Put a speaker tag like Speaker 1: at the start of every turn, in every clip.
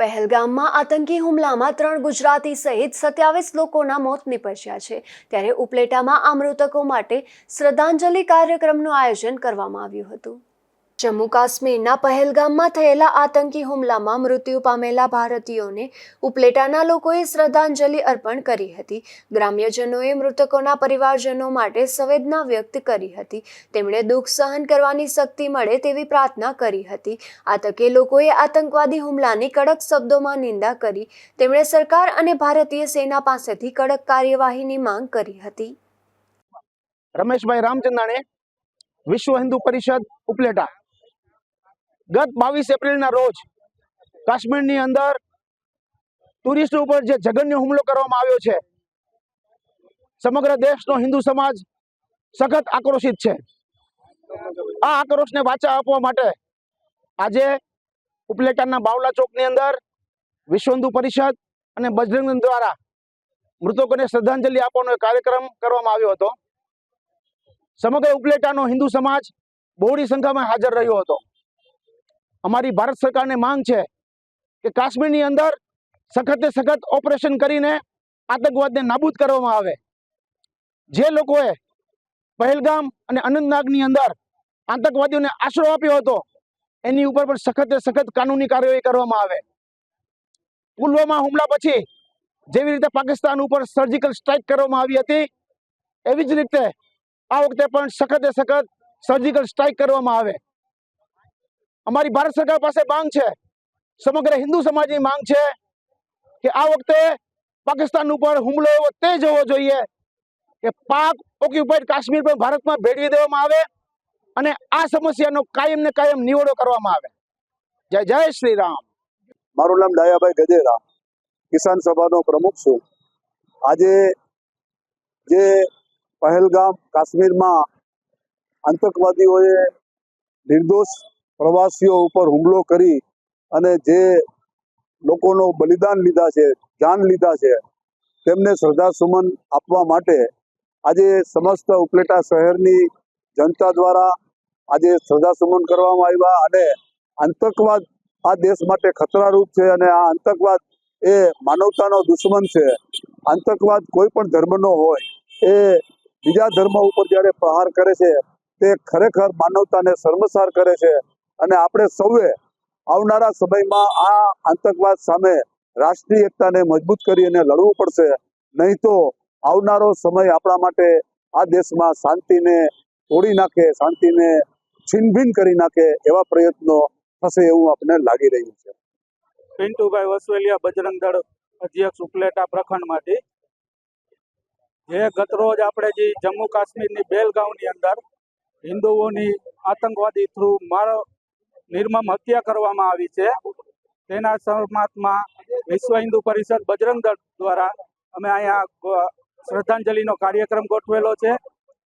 Speaker 1: પહેલગામમાં આતંકી હુમલામાં ત્રણ ગુજરાતી સહિત સત્યાવીસ લોકોના મોત નીપજ્યા છે. ત્યારે ઉપલેટામાં આ મૃતકો માટે શ્રદ્ધાંજલિ કાર્યક્રમનું આયોજન કરવામાં આવ્યું હતું. જમ્મુ કાશ્મીરના પહેલગામમાં થયેલા આતંકી હુમલામાં મૃત્યુ પામેલા ભારતીયોને ઉપલેટાના લોકોએ શ્રદ્ધાંજલિ અર્પણ કરી હતી. ગ્રામ્યજનોએ મૃતકોના પરિવારજનો માટે સંવેદના વ્યક્ત કરી હતી. તેમણે દુઃખ સહન કરવાની શક્તિ મળે તેવી પ્રાર્થના કરી હતી. આ તકે લોકોએ આતંકવાદી હુમલાની કડક શબ્દોમાં નિંદા કરી. તેમણે સરકાર અને ભારતીય સેના પાસેથી કડક કાર્યવાહીની માંગ કરી હતી.
Speaker 2: રમેશભાઈ રામચંદાણે વિશ્વ હિન્દુ પરિષદ ઉપલેટા. ગત બાવીસ એપ્રિલના રોજ કાશ્મીરની અંદર ટુરિસ્ટ ઉપર જે જઘન્ય હુમલો કરવામાં આવ્યો છે, સમગ્ર દેશનો હિન્દુ સમાજ સખત આક્રોશિત છે. આ આક્રોશને વાચા આપવા માટે આજે ઉપલેટાના બાવલા ચોકની અંદર વિશ્વ હિન્દુ પરિષદ અને બજરંગ દ્વારા મૃતકોને શ્રદ્ધાંજલિ આપવાનો કાર્યક્રમ કરવામાં આવ્યો હતો. સમગ્ર ઉપલેટાનો હિન્દુ સમાજ બહોળી સંખ્યામાં હાજર રહ્યો હતો. અમારી ભારત સરકારને માંગ છે કે કાશ્મીરની અંદર સખતે સખત ઓપરેશન કરીને આતંકવાદને નાબૂદ કરવામાં આવે. જે લોકોએ પહેલગામ અને અનંતનાગની અંદર આતંકવાદીઓને આશરો આપ્યો હતો, એની ઉપર પણ સખતે સખત કાનૂની કાર્યવાહી કરવામાં આવે. પુલવામા હુમલા પછી જેવી રીતે પાકિસ્તાન ઉપર સર્જિકલ સ્ટ્રાઇક કરવામાં આવી હતી, એવી જ રીતે આ વખતે પણ સખતે સખત સર્જિકલ સ્ટ્રાઇક કરવામાં આવે. અમારી ભારત સરકાર પાસે માંગ છે. સમગ્ર હિન્દુ સમાજની માંગ છે કે આ વખતે પાકિસ્તાન ઉપર હુમલો એવો તેજ હોવો જોઈએ કે પાક ઓક્યુપાઈડ કાશ્મીર પર ભારતમાં ભેળવી દેવામાં આવે અને આ સમસ્યાનો કાયમ ને કાયમ નિવડો કરવામાં આવે. જય જય શ્રી રામ
Speaker 3: મારું નામ ડાયાભાઈ ગજેરા, કિસાન સભાનો પ્રમુખ છું. આજે જે પહેલગામ કાશ્મીરમાં આતંકવાદીઓએ નિર્દોષ પ્રવાસીઓ ઉપર હુમલો કરી અને જે લોકોનો બલિદાન લીધા છે, જાન લીધા છે, તેમને શ્રદ્ધાસુમન આપવા માટે આજે સમસ્ત ઉપલેટા શહેરની જનતા દ્વારા આજે શ્રદ્ધાસુમન કરવામાં આવ્યા અને આતંકવાદ આ દેશ માટે ખતરારૂપ છે અને આ આતંકવાદ એ માનવતાનો દુશ્મન છે. આતંકવાદ કોઈ પણ ધર્મનો હોય, એ બીજા ધર્મ ઉપર જ્યારે પ્રહાર કરે છે, તે ખરેખર માનવતાને શર્મસાર કરે છે. અને આપણે સૌએ આવનારા સમયમાં આ આતંકવાદ સામે રાષ્ટ્રીય એકતાને મજબૂત કરી અને લડવું પડશે. નહીં તો આવનારો સમય આપણા માટે આ દેશમાં શાંતિને તોડી નાખે, શાંતિને છીનભીન કરી નાખે એવા પ્રયત્નો થશે એવું આપણને લાગી રહ્યું છે.
Speaker 4: પિન્ટુભાઈ વસવેલિયા બજરંગ દળ અધ્યક્ષ ઉપલેટા પ્રખંડમાંથી. જે ગતરોજ આપણે જે જમ્મુ કાશ્મીરની બેલગાંવની અંદર હિન્દુઓની આતંકવાદી થ્રુ મારો નિર્મમ હત્યા કરવામાં આવી છે. તેના સમાત્મા વિશ્વ હિન્દુ પરિષદ બજરંગ દળ દ્વારા અમે અહીંયા શ્રદ્ધાંજલિનો કાર્યક્રમ ગોઠવેલો છે.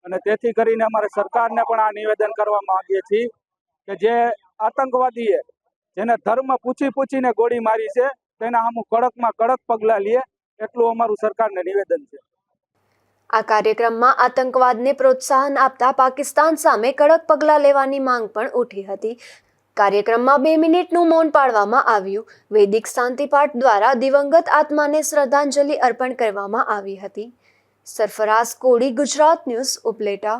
Speaker 4: અને તેથી કરીને અમારે સરકારને પણ આ નિવેદન કરવા માંગીએ છીએ કે જે આતંકવાદીએ જેને ધર્મ પૂછી પૂછીને ગોળી મારી છે, તેના અમુક કડકમાં કડક પગલાં લે એટલું અમારું સરકારને નિવેદન છે.
Speaker 1: આ કાર્યક્રમમાં આતંકવાદને પ્રોત્સાહન આપતા પાકિસ્તાન સામે કડક પગલાં લેવાની માંગ પણ ઉઠી હતી. કાર્યક્રમમાં બે મિનિટનું મૌન પાળવામાં આવ્યું. વૈદિક શાંતિપાઠ દ્વારા દિવંગત આત્માને શ્રદ્ધાંજલિ અર્પણ કરવામાં આવી હતી. સરફરાઝ કોડી ગુજરાત ન્યૂઝ, ઉપલેટા.